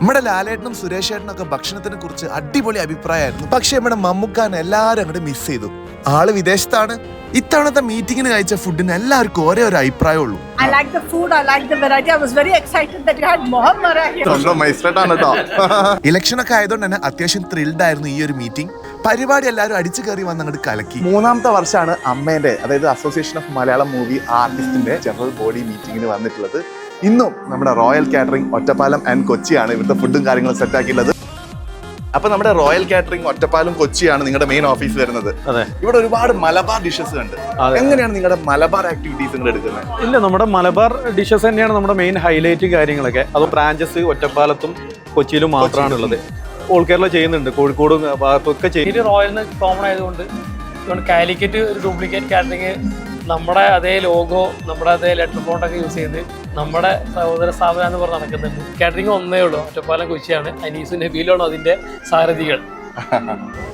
നമ്മുടെ ലാലേട്ടനും സുരേഷേട്ടനും ഒക്കെ ഭക്ഷണത്തിനെ കുറിച്ച് അടിപൊളി അഭിപ്രായമായിരുന്നു. പക്ഷെ നമ്മുടെ മമ്മൂക്കാൻ എല്ലാവരും അങ്ങോട്ട് മിസ് ചെയ്തു. ആൾ വിദേശത്താണ്. ഇത്തവണത്തെ മീറ്റിംഗിന് കഴിച്ച ഫുഡിന് എല്ലാവർക്കും ഒരേ ഒരു അഭിപ്രായമുള്ളൂ. I like the food, I like the variety. I was very excited that you had Mohammed here. സ്വന്തം മൈസ്ട്രേറ്റാണ് കേട്ടോ ഇലക്ഷൻ ഒക്കെ ആയതുകൊണ്ട് തന്നെ അത്യാവശ്യം ത്രിൽഡ് ആയിരുന്നു ഈ ഒരു മീറ്റിംഗ് പരിപാടി എല്ലാവരും അടിച്ചു കയറി വന്ന് അങ്ങോട്ട് കലക്കി. മൂന്നാമത്തെ വർഷമാണ് അമ്മേന്റെ അതായത് അസോസിയേഷൻ ഓഫ് മലയാളം മൂവി ആർട്ടിസ്റ്റിന്റെ ജനറൽ ബോഡി മീറ്റിംഗിന് വന്നിട്ടുള്ളത്. ഇന്നും നമ്മുടെ റോയൽ കാറ്ററിംഗ് ഒറ്റപ്പാലം ആൻഡ് കൊച്ചിയാണ് ഇവിടുത്തെ ഫുഡും കാര്യങ്ങളും സെറ്റ് ആക്കിയുള്ളത് അപ്പൊ നമ്മുടെ റോയൽ കാറ്ററിംഗ് ഒറ്റപ്പാലം കൊച്ചിയാണ് നിങ്ങളുടെ മെയിൻ ഓഫീസ് വരുന്നത്. ഇവിടെ ഒരുപാട് മലബാർ ഡിഷസ് ഉണ്ട്. എങ്ങനെയാണ് നിങ്ങളുടെ മലബാർ ആക്ടിവിറ്റീസ് നിങ്ങൾ എടുക്കുന്നത്? ഇല്ല നമ്മുടെ മലബാർ ഡിഷസ് തന്നെയാണ് നമ്മുടെ മെയിൻ ഹൈലൈറ്റ് കാര്യങ്ങളൊക്കെ. അത് ബ്രാഞ്ചസ് ഒറ്റപ്പാലത്തും കൊച്ചിയിലും മാത്രമാണ് ഉള്ളത് ഓൾ കേരള ചെയ്യുന്നുണ്ട് കോഴിക്കോടും ഭാഗത്തൊക്കെ ചെയ്യുന്നുണ്ട് റോയലിന് കോമൺ ആയതുകൊണ്ട് ഇതുകൊണ്ട് കാലിക്കറ്റ് ഒരു ഡ്യൂപ്ലിക്കേറ്റ് കാറ്ററിംഗ് നമ്മുടെ അതേ ലോഗോ നമ്മുടെ അതേ ലെറ്റർ ഫോണ്ടൊക്കെ യൂസ് ചെയ്ത് നമ്മുടെ സഹോദര സ്ഥാപനം എന്ന് പറഞ്ഞ് നടക്കുന്നുണ്ട്. കാറ്ററിംഗ് ഒന്നേ ഉള്ളൂ. ഒറ്റപ്പാലം കൊച്ചിയാണ് അനീസും നബീലാണ് അതിന്റെ സാരഥികൾ.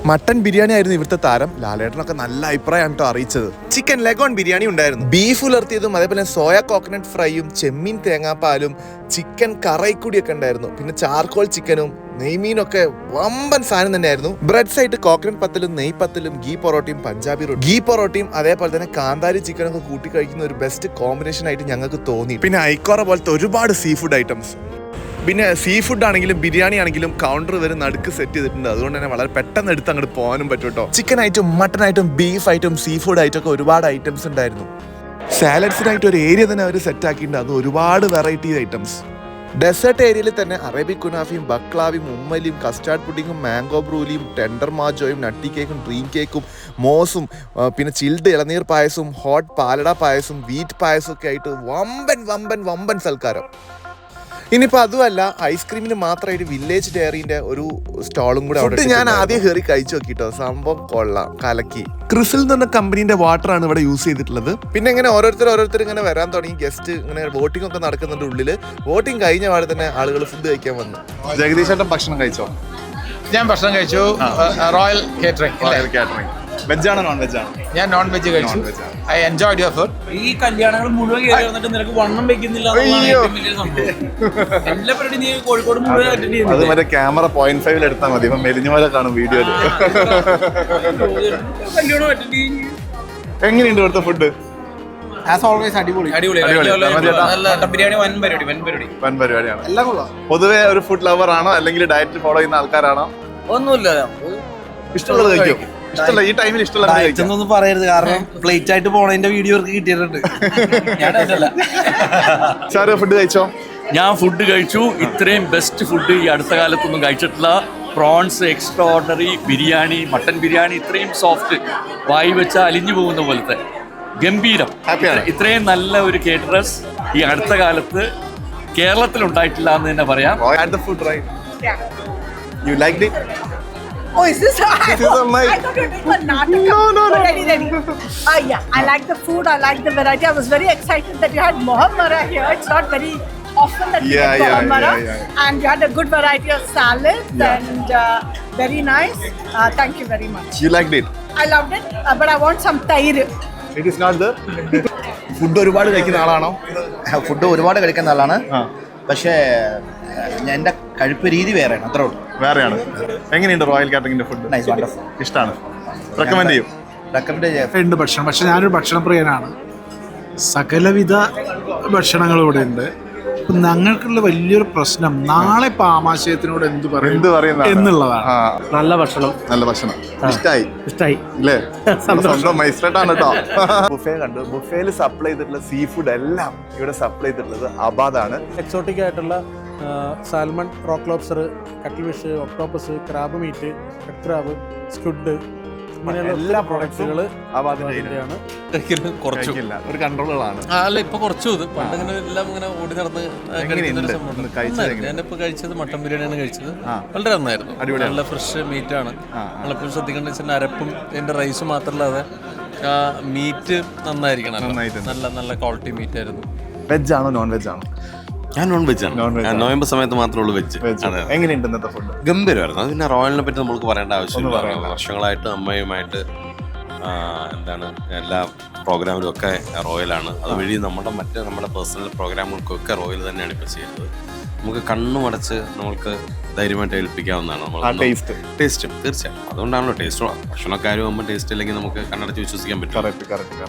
മട്ടൻ ബിരിയാണി ആയിരുന്നു ഇവിടുത്തെ താരം. ലാലേട്ടനൊക്കെ നല്ല അഭിപ്രായമാണ് കേട്ടോ അറിയിച്ചത്. ചിക്കൻ ലെഗോൺ ബിരിയാണി ഉണ്ടായിരുന്നു. ബീഫ് ഉലർത്തിയതും അതേപോലെ സോയ കോക്കനട്ട് ഫ്രൈയും ചെമ്മീൻ തേങ്ങാപ്പാലും ചിക്കൻ കറൈക്കുടിയൊക്കെ ഉണ്ടായിരുന്നു. പിന്നെ ചാർക്കോൾ ചിക്കനും നെയ്മീനൊക്കെ വമ്പൻ സാധനം തന്നെയായിരുന്നു. ബ്രെഡ് ആയിട്ട് കോക്കനട്ട് പത്തലും നെയ് പത്തലും ഗീ പൊറോട്ടയും പഞ്ചാബി റോട്ടി ഗീ പൊറോട്ടയും അതേപോലെ തന്നെ കാന്താരി ചിക്കനൊക്കെ കൂട്ടി കഴിക്കുന്ന ഒരു ബെസ്റ്റ് കോമ്പിനേഷൻ ആയിട്ട് ഞങ്ങൾക്ക് തോന്നി. പിന്നെ ഐക്കോറ പോലത്തെ ഒരുപാട് സീ ഫുഡ് ഐറ്റംസ് പിന്നെ സീ ഫുഡ് ആണെങ്കിലും ബിരിയാണി ആണെങ്കിലും കൗണ്ടർ വരെ നടുക്ക് സെറ്റ് ചെയ്തിട്ടുണ്ട്. അതുകൊണ്ട് തന്നെ വളരെ പെട്ടെന്ന് എടുത്ത് അങ്ങോട്ട് പോകാനും പറ്റും കേട്ടോ. Chicken item mutton item beef item seafood item ഒക്കെ ഒരുപാട് ഐറ്റംസ് ഉണ്ടായിരുന്നു. സാലഡ്സിനായിട്ട് ഒരു ഏരിയ തന്നെ അവർ സെറ്റ് ആക്കിയിട്ടുണ്ട്. അത് ഒരുപാട് വെറൈറ്റി ഐറ്റംസ് ഡെസേർട്ട് ഏരിയയിൽ തന്നെ അറേബിക് കുനാഫിയും ബക്ലാവിയും ഉമ്മലിയും കസ്റ്റാർഡ് പുഡിങ്ങും മാംഗോ ബ്രൂലിയും ടെൻഡർ മാജോയും നട്ടി കേക്കും ഡ്രീം കേക്കും മോസും പിന്നെ ചിൽഡ് ഇളനീർ പായസവും ഹോട്ട് പാലട പായസും വീറ്റ് പായസൊക്കെ ആയിട്ട് വമ്പൻ വമ്പൻ വമ്പൻ സൽക്കാരം. ഇനിയിപ്പോ അതുമല്ല ഐസ്ക്രീമിന് മാത്രമായിട്ട് വില്ലേജ് ഡയറിന്റെ ഒരു സ്റ്റാളും കൂടെ അവിടെ ഞാൻ ആദ്യം കയറി കഴിച്ചു നോക്കിട്ടോ. സംഭവം കൊള്ളാം. കലക്കി. ക്രിസിൽ എന്ന് പറഞ്ഞ കമ്പനീന്റെ വാട്ടർ ആണ് ഇവിടെ യൂസ് ചെയ്തിട്ടുള്ളത്. പിന്നെ ഇങ്ങനെ ഓരോരുത്തർ ഓരോരുത്തർ ഇങ്ങനെ വരാൻ തുടങ്ങി. ഗസ്റ്റ് ഇങ്ങനെ വോട്ടിംഗ് ഒക്കെ നടക്കുന്നുണ്ട് ഉള്ളിൽ. വോട്ടിംഗ് കഴിഞ്ഞ പാടെ തന്നെ ആളുകൾ ഫുഡ് കഴിക്കാൻ വന്നു. ജഗദീഷ് ഭക്ഷണം കഴിച്ചോ? ഞാൻ ഭക്ഷണം കഴിച്ചു. Royal catering royal catering veg ആണോ നോൺ വെജ് ആണോ? ഞാൻ നോൺ വെജ് കഴിച്ചു ഐ എൻജോയ്ഡ് യുവർ ഫുഡ് ഈ കല്യാണങ്ങൾ മുഴുവൻ കയറി വന്നിട്ട് നിനക്ക് വണ്ണം വെക്കുന്നില്ല എല്ലാ പരിപാടി നീ കോഴിക്കോട് മുഴുവൻ അറ്റൻഡ് അത് ചെയ്യുന്നില്ല മറ്റേ ക്യാമറ പോയിന്റ് ഫൈവിൽ എടുത്താൽ മതി. ഇപ്പൊ മെലിഞ്ഞ പോലെ കാണും വീഡിയോയിൽ കല്യാണം അറ്റൻഡ് ചെയ്യും. എങ്ങനെയുണ്ട് ഇവിടുത്തെ ഫുഡ് ആസ് ഓൾവേസ് അടിപൊളി. അടിപൊളി ബിരിയാണി വൻ പരിപാടി വൻ പരിപാടി. വൻ പരിപാടിയാണ്. പൊതുവെ ഒരു ഫുഡ് ലവർ ആണോ? അല്ലെങ്കിൽ ഡയറ്റ് ഫോളോ ചെയ്യുന്ന ആൾക്കാരാണോ? ഒന്നുമില്ല. ഇഷ്ടമുള്ളത് കഴിക്കും. ഇഷ്ടമല്ല ഈ ടൈമിൽ ഇഷ്ടമല്ല ഒന്നും പറയരുത് കാരണം പ്ലേറ്റ് ആയിട്ട് പോണതിന്റെ വീഡിയോ അവർക്ക് കിട്ടിയിട്ടുണ്ട്. സാറ് ഫുഡ് കഴിച്ചോ? ഞാൻ ഫുഡ് കഴിച്ചു. ഇത്രയും ബെസ്റ്റ് ഫുഡ് ഈ അടുത്ത കാലത്തൊന്നും കഴിച്ചിട്ടില്ല. Prawns extraordinary biryani mutton biryani ഇത്രയും സോഫ്റ്റ് വായി വെച്ച അലിഞ്ഞു പോകുന്ന പോലത്തെ. ഗംഭീരം. ഇത്രയും നല്ല ഒരു കേറ്ററസ് ഈ അടുത്ത കാലത്ത് കേരളത്തിൽ ഉണ്ടായിട്ടില്ല എന്ന് തന്നെ പറയാം. Had the food right. Oh, is this? This is a mic. I thought you were doing a Nataka. No, no, no. Ready, ready. Uh, yeah, I like the food. I like the variety. I was very excited that you had Mohammara here. It's not very often that you Yeah, Mohammara. yeah, Mohammara. yeah, yeah. And you had a good variety of salads Yeah. and uh, very nice. Uh, thank you very much. You liked it? I loved it, uh, but I want some tair. It is not there? Food ഒരുപാട് കഴിക്കുന്ന ആളാണോ food ഒരുപാട് കഴിക്കുന്ന ആളാണ് പക്ഷേ എന്റെ കഴിപ്പ് രീതി വേറെയാണ് അത്രേ ഉള്ളൂ വേറെയാണ്. എങ്ങനെയുണ്ട് റോയൽ കാറ്ററിംഗിന്റെ ഫുഡ് നൈസ് വണ്ടർഫുൾ ഇഷ്ടമാണ് റെക്കമെൻഡ് ചെയ്യും. റെക്കമെൻഡ് ചെയ്യാം. ഉണ്ട് ഭക്ഷണം. പക്ഷെ ഞാനൊരു ഭക്ഷണപ്രിയനാണ്. സകലവിധ ഭക്ഷണങ്ങൾ ഇവിടെ ഉണ്ട്. ഞങ്ങൾക്കുള്ള വലിയൊരു പ്രശ്നം നാളെ ഇപ്പൊ ആമാശയത്തിനോട് എന്ത് പറയും എന്ത്? എന്നുള്ളതാണ്. നല്ല ഭക്ഷണം. നല്ല ഭക്ഷണം. ഇഷ്ടായി. ഇഷ്ടായി. ഇല്ലേ? സ്വന്തം കേട്ടോ. ബുഫേ കണ്ടു. ബുഫേയിൽ സപ്ലൈ ചെയ്തിട്ടുള്ള സീ ഫുഡ് എല്ലാം ഇവിടെ സപ്ലൈ ചെയ്തിട്ടുള്ളത് അബാദാണ് എക്സോട്ടിക് ആയിട്ടുള്ള salmon rock lobster cuttlefish octopus crab meat cut crab squid എല്ലാ പ്രൊഡക്റ്റുകൾ കുറച്ചു. ഒരു കൺട്രോളുകളാണ് അല്ല ഇപ്പൊ കുറച്ചു ഇത്. പണ്ടിങ്ങനെ എല്ലാം ഇങ്ങനെ ഓടി നടന്ന് ഞാനിപ്പോ കഴിച്ചത് മട്ടൻ ബിരിയാണിയാണ് കഴിച്ചത്. വളരെ നന്നായിരുന്നു. നല്ല ഫ്രഷ് മീറ്റ് ആണ്. നമ്മളെപ്പോഴും ശ്രദ്ധിക്കേണ്ട വെച്ചാൽ അരപ്പും എന്റെ റൈസ് മാത്രമല്ലാതെ ആ മീറ്റ് നന്നായിരിക്കണം നല്ല നല്ല ക്വാളിറ്റി മീറ്റ് ആയിരുന്നു. വെജ് ആണോ നോൺ വെജ് ആണോ? ഞാൻ നോൺ വെജ് ആണ്. നോയമ്പ് സമയത്ത് മാത്രമേ ഉള്ളൂ വെജ് എങ്ങനെയുണ്ട് ഇന്നത്തെ ഫുഡ് ഗംഭീരമായിരുന്നു. അത് പിന്നെ റോയലിനെ പറ്റി നമ്മൾക്ക് പറയേണ്ട ആവശ്യമില്ല. വർഷങ്ങളായിട്ട് അമ്മയുമായിട്ട് എന്താണ് എല്ലാ പ്രോഗ്രാമിലും ഒക്കെ റോയലാണ് അതുവഴി നമ്മുടെ മറ്റ് നമ്മുടെ പേഴ്സണൽ പ്രോഗ്രാമുകൾക്കൊക്കെ റോയൽ തന്നെയാണ് ഇപ്പോൾ ചെയ്യുന്നത്. നമുക്ക് കണ്ണുമടച്ച് നമുക്ക് ധൈര്യമായിട്ട് ഏൽപ്പിക്കാവുന്നതാണ് നമ്മൾ ടേസ്റ്റ് തീർച്ചയായും. അതുകൊണ്ടാണല്ലോ ടേസ്റ്റ് ഭക്ഷണക്കാരും ആകുമ്പോൾ ടേസ്റ്റ് ഇല്ലെങ്കിൽ നമുക്ക് കണ്ണടച്ച് വിശ്വസിക്കാൻ പറ്റും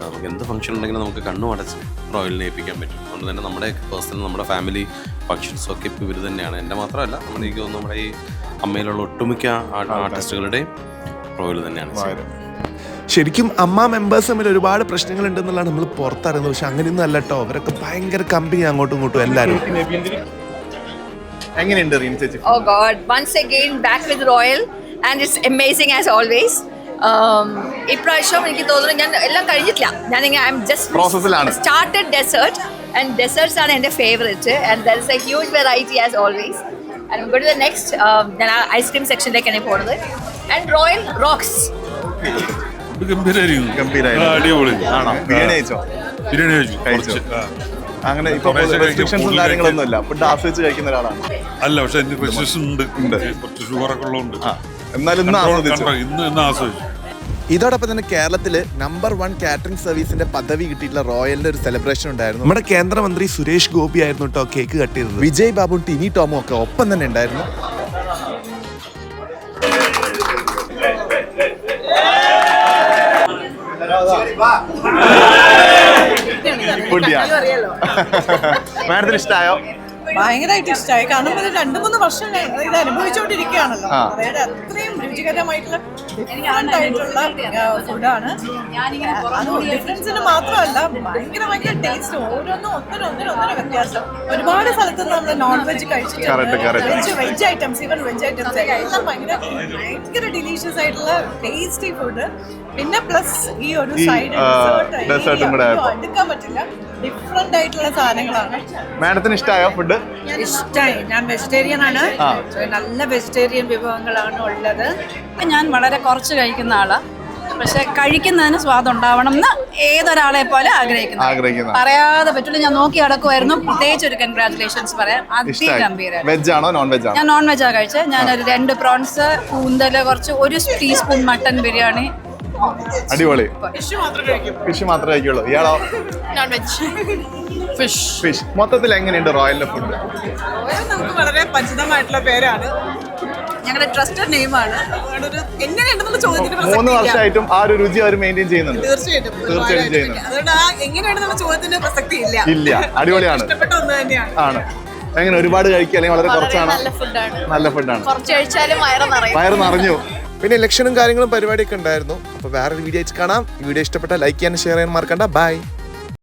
നമുക്ക് എന്ത് ഫംഗ്ഷൻ ഉണ്ടെങ്കിലും നമുക്ക് കണ്ണു അടച്ച് റോയലിനെ ഏൽപ്പിക്കാൻ പറ്റും. അതുകൊണ്ട് തന്നെ നമ്മുടെ പേഴ്സണൽ നമ്മുടെ ഫാമിലി ഫംഗ്ഷൻസ് ഒക്കെ ഇപ്പോൾ ഇവർ തന്നെയാണ്. എന്റെ മാത്രമല്ല നമ്മുടെ എനിക്ക് തോന്നുന്നു നമ്മുടെ ഈ അമ്മയിലുള്ള ഒട്ടുമിക്ക ആർട്ടിസ്റ്റുകളുടെയും റോയൽ തന്നെയാണ് ചെയ്യുന്നത്. ശരിക്കും അമ്മ മെമ്പേഴ്സ് തമ്മിൽ ഒരുപാട് പ്രശ്നങ്ങൾ ഉണ്ടെന്നുള്ളതാണ് നമ്മൾ പുറത്തറിയുന്നത്. പക്ഷെ അങ്ങനെയൊന്നും അല്ല കേട്ടോ അവരൊക്കെ ഭയങ്കര കമ്പനി അങ്ങോട്ടും ഇങ്ങോട്ടും എല്ലാവരും എങ്ങനെയുണ്ട് റീന ചേച്ചി? ഓ god once again back with royal and it's amazing as always ഇപ്രാവശ്യം എനിക്ക് തോന്നുന്നു ഞാൻ എല്ലാം കഴിഞ്ഞിട്ടില്ല. ഞാൻ ഐ എം ജസ്റ്റ് പ്രോസസ്സിലാണ് സ്റ്റാർട്ടഡ് ഡെസേർട്ട് ആൻഡ് ഡെസേർട്സ് ആണ് എന്റെ favourite and there is a huge variety as always and good the next ഞാൻ ഐസ്ക്രീം സെക്ഷനിലേക്കാണ് പോകുന്നത് ആൻഡ് റോയൽ റോക്സ് ഗംഭീരമായിരിക്കും ഗംഭീരായിരുന്നു. അടിപൊളി. ആണോ? ബിരിയാണി കഴിച്ചോ? ബിരിയാണി കഴിച്ചു. കഴിച്ചു. കുറച്ച്. ആ. അങ്ങനെ ഇപ്പൊ കഴിക്കും, റെസ്ട്രിക്ഷൻസും കൂടുതൽ കാര്യങ്ങളൊന്നും ഇല്ല ഫുഡ് ആസ്വദിച്ച് കഴിക്കുന്ന ഒരാളാണ്. അല്ല പക്ഷെ എനിക്ക് റെസിസ്റ്റൻസ് ഉണ്ട്. കുറച്ച് ഷുഗർ ഒക്കെ ഉള്ളതുകൊണ്ട്. ആ. എന്നാലും ഇന്ന് ആസ്വദിച്ചു. ഇന്ന് ഇന്ന് ആസ്വദിച്ചു. ഇതോടൊപ്പം തന്നെ കേരളത്തിൽ നമ്പർ വൺ കാറ്ററിംഗ് സർവീസിന്റെ പദവി കിട്ടിയിട്ടുള്ള റോയലിന്റെ ഒരു സെലിബ്രേഷൻ ഉണ്ടായിരുന്നു. നമ്മുടെ കേന്ദ്രമന്ത്രി സുരേഷ് ഗോപി ആയിരുന്നു കേട്ടോ കേക്ക് കട്ട് ചെയ്തത്. വിജയ് ബാബു ടിനി ടോമും ഒക്കെ ഒപ്പം തന്നെ ഉണ്ടായിരുന്നു. മാഡത്തിന് ഇഷ്ടമായോ ഭയങ്കരമായിട്ട് ഇഷ്ടമായി കാരണം ഇത് രണ്ട് മൂന്ന് വർഷം ഇത് അനുഭവിച്ചുകൊണ്ടിരിക്കുകയാണല്ലോ. അതായത് അത്രയും രുചികരമായിട്ടുള്ള ഡിഫറെന്റ് ആയിട്ടുള്ള ഫുഡാണ്. അത് ഡിഫറൻസിന് മാത്രമല്ല ഭയങ്കര ഭയങ്കര ടേസ്റ്റ്. ഓരോന്നും ഒന്നിനും ഒന്നിനും ഒന്നിനും വ്യത്യാസം. ഒരുപാട് സ്ഥലത്ത് നമ്മൾ non veg correct. Veg veg items even veg items എല്ലാം ഭയങ്കര ഭയങ്കര ഡിലീഷ്യസ് ആയിട്ടുള്ള ടേസ്റ്റി ഫുഡ് പിന്നെ പ്ലസ് ഈ ഒരു സൈഡ് എടുക്കാൻ പറ്റില്ല. ഡിഫറെന്റ് ആയിട്ടുള്ള സാധനങ്ങളാണ്. മാഡത്തിന് ഇഷ്ടമായോ ഫുഡ് ഇഷ്ടമായി ഞാൻ വെജിറ്റേറിയൻ ആണ്. നല്ല വെജിറ്റേറിയൻ വിഭവങ്ങളാണ് ഉള്ളത്. ഞാൻ വളരെ കുറച്ച് കഴിക്കുന്ന ആളാണ് പക്ഷെ കഴിക്കുന്നതിന് സ്വാദ് ഉണ്ടാവണം എന്ന് ഏതൊരാളെ പോലെ ആഗ്രഹിക്കുന്നു. പറയാതെ പറ്റില്ല ഞാൻ നോക്കി നടക്കുമായിരുന്നു പ്രത്യേകിച്ച് ഒരു കൺഗ്രാറ്റുലേഷൻസ് പറയാം. അതിഗംഭീരം വെജ് ആണോ നോൺ വെജ് ഞാൻ നോൺ വെജാ കഴിച്ചത്. ഞാനൊരു രണ്ട് പ്രോൺസ് കൂന്തൽ കുറച്ച് ഒരു ടീസ്പൂൺ മട്ടൻ ബിരിയാണി അടിപൊളി. ഫിഷ് മാത്രം കഴിക്കും. ഫിഷ് മാത്രമേ കഴിക്കുള്ളൂ. ഇയാളോ? നോൺ വെജ് ഫിഷ് ഫിഷ് മൊത്തത്തിൽ എങ്ങനെയുണ്ട് റോയലിന്റെ ഫുഡ് നമുക്ക് വളരെ പരിചിതമായിട്ടുള്ള പേരാണ്. ഞങ്ങളുടെ ട്രസ്റ്റഡ് നെയിമാണ് എങ്ങനെയുണ്ടെന്നുള്ള ചോദ്യത്തിന് മൂന്ന്. വർഷമായിട്ടും ആ ഒരു രുചി അവർ മെയിന്റെയിൻ ചെയ്യുന്നുണ്ട്. തീർച്ചയായിട്ടും. തീർച്ചയായിട്ടും ചെയ്യുന്നുണ്ട്. അതുകൊണ്ട് ആ എങ്ങനെയാണെന്നുള്ള ചോദ്യത്തിന് പ്രസക്തി ഇല്ല. ഇല്ല. അടിപൊളിയാണ്. ഇഷ്ടപ്പെട്ട ഒന്ന് തന്നെയാണ്. ആണ്. എങ്ങനെ ഒരുപാട് കഴിക്കുക അല്ലെങ്കിൽ വളരെ കുറച്ചാണ്? നല്ല ഫുഡാണ് കുറച്ച് കഴിച്ചാലും വയറ് നിറഞ്ഞു. പിന്നെ ഇലക്ഷനും കാര്യങ്ങളും പരിപാടിയൊക്കെ ഉണ്ടായിരുന്നു. അപ്പോൾ വേറൊരു വീഡിയോ അയച്ച് കാണാം. ഈ വീഡിയോ ഇഷ്ടപ്പെട്ട ലൈക്ക് ചെയ്യാനും ഷെയർ ചെയ്യാൻ മറക്കണ്ട. ബൈ